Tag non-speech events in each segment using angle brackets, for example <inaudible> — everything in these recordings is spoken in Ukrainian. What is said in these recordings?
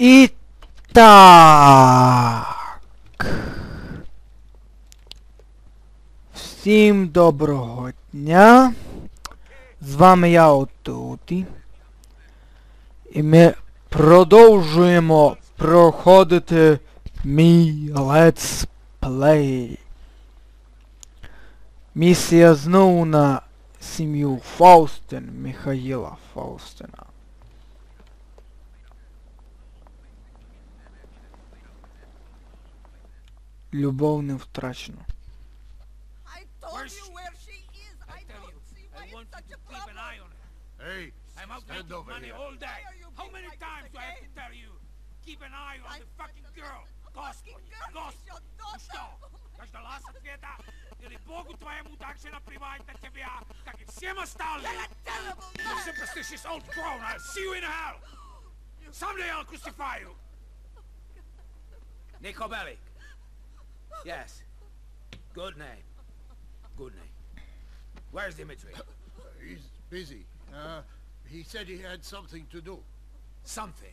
І так. Всім доброго дня. З вами я Отуті. І ми продовжуємо проходити мій Let's Play. Місія знову на сім'ю Фаустин, Михаїла Фаустина. Любов не втрачено. I told Where's you she? where she is. I, I tell don't you, see why I it's want such you a to keep an problem. Eye on her. Hey, I'm out stand making over money here. all day. Why are you How being many like times this do I have to again? tell you? Keep an eye on I'm the such fucking a- girl. a Господи, fucking girl, Господи, it's your ну daughter. что? Oh my Дождалась ответа? Или Богу твоему так же наплевать на тебя, как и всем остальным? You're a terrible You man. superstitious old crone, I'll see you in hell! Someday I'll crucify you! Nico Bellic. Yes. Good name. Good name. Where's Dimitri? <coughs> He's busy. Uh, he said he had something to do. Something.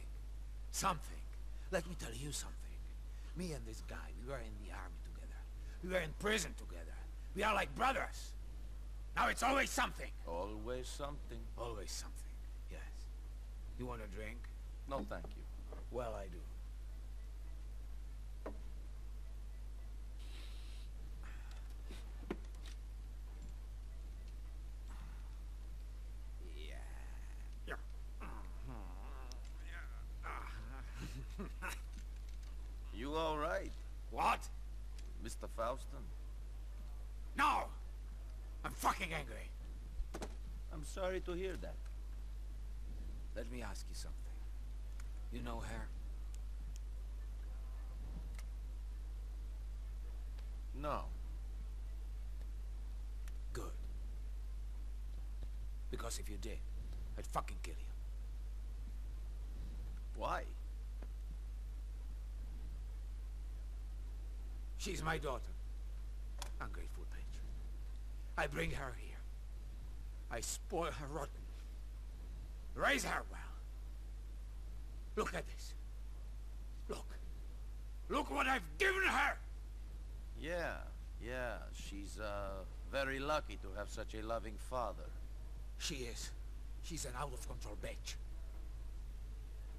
Something. Let me tell you something. Me and this guy, we were in the army together. We were in prison together. We are like brothers. Now it's always something. Always something. Always something. Yes. You want a drink? No, thank you. Well, I do. Yeah. You all right, What? Mr. Faustin? No! I'm fucking angry. I'm sorry to hear that. Let me ask you something. You know her? No. Good. Because if you did, I'd fucking kill you. Why? She's my daughter. Ungrateful bitch. I bring her here. I spoil her rotten. Raise her well. Look at this. Look. Look what I've given her! Yeah, yeah. She's, uh, very lucky to have such a loving father. She is. She's an out-of-control bitch.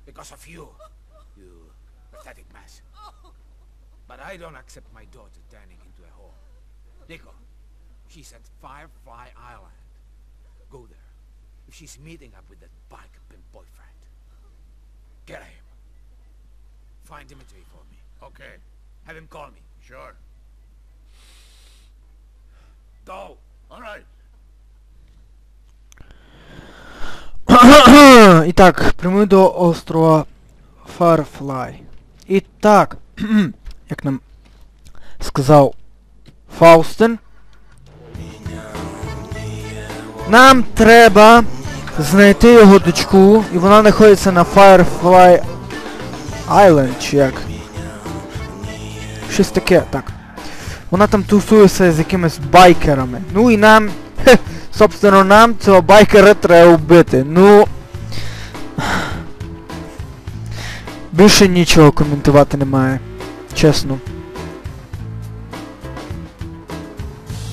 Because of you. You pathetic mess. But I don't accept my daughter turning into a whore. Nico, she's at Firefly Island. Go there. If she's meeting up with that bike pimp boyfriend, get him. Find Dimitri for me. Okay, Have him call me. sure. Go! All right. <coughs> І так, прямуй до острова Firefly. І так, <coughs> як нам сказав Фаустин, нам треба знайти його дочку, і вона знаходиться на Firefly Island, чи як. Щось таке, так. Вона там тусується з якимись байкерами. Ну і нам, хе, собственно, нам цього байкера треба вбити. Ну. Більше нічого коментувати немає. Чесно.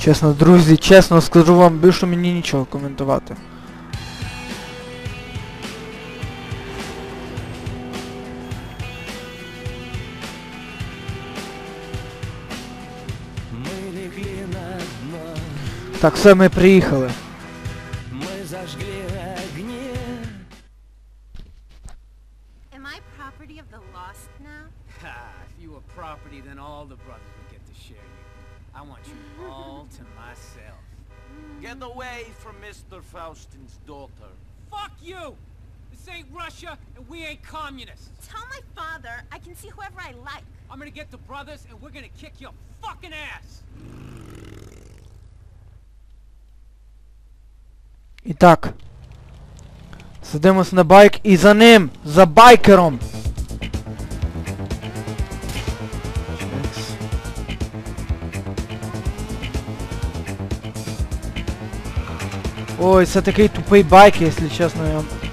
Чесно, друзі, чесно скажу вам, більше мені нічого коментувати. Так, все, ми приїхали. мы зажгли огни. Am I property of the lost now? Ha, if you were property, then all the brothers would get to share you. I want you all to myself. Get away from Mr. Faustin's daughter. Fuck you! This ain't Russia, and we ain't communists. Tell my father I can see whoever I like. I'm gonna get the brothers, and we're gonna kick your fucking ass! І так. Садимось на байк і за ним! За байкером! Ой, це такий тупий байк, якщо чесно. Я...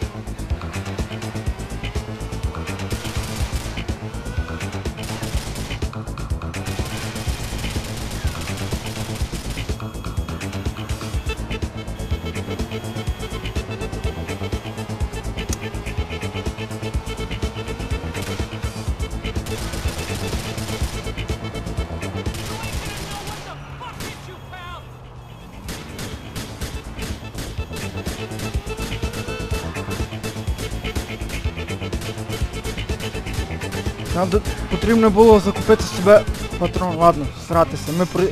Нам потрібно було закупити себе патрон. Ладно, сратися. Ми при...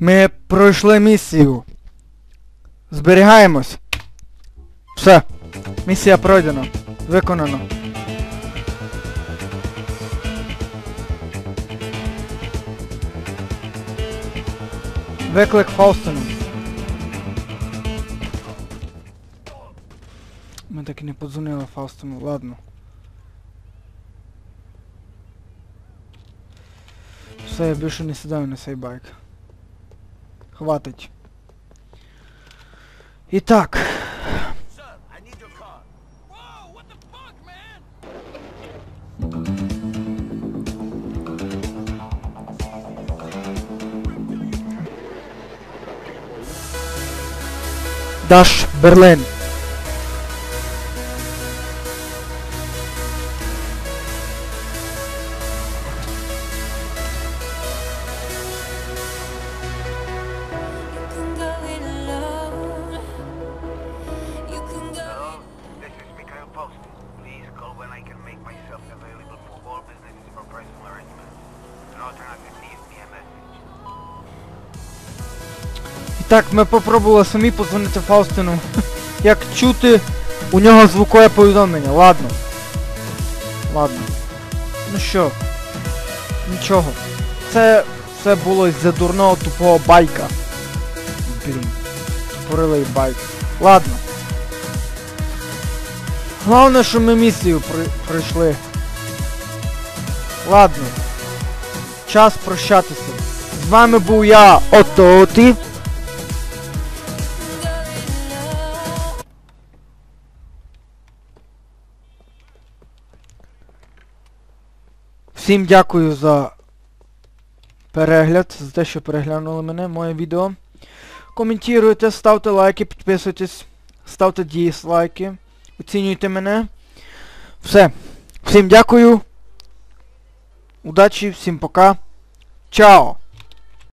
Ми пройшли місію. Зберігаємось. Все. Місія пройдена. Виконано. Виклик Фаустину. Ми так і не подзвонили Фаустину, ладно. Все, я більше не сідаю на цей байк. Хватить. І. Sir, I так, ми попробували самі подзвонити Фаустину. Як чути, у нього звукове повідомлення. Ладно. Ладно. Ну що? Нічого. Це все було з-за дурного тупого байка. Блін. Тупорилий байк. Ладно. Головне, що ми місію при- пройшли. Ладно. Час прощатися. З вами був я, Ототі. Всім дякую за перегляд, за те, що переглянули мене, моє відео. Коментуйте, ставте лайки, підписуйтесь, ставте дізлайки, оцінюйте мене. Все. Всім дякую. Удачі, всім пока. Чао!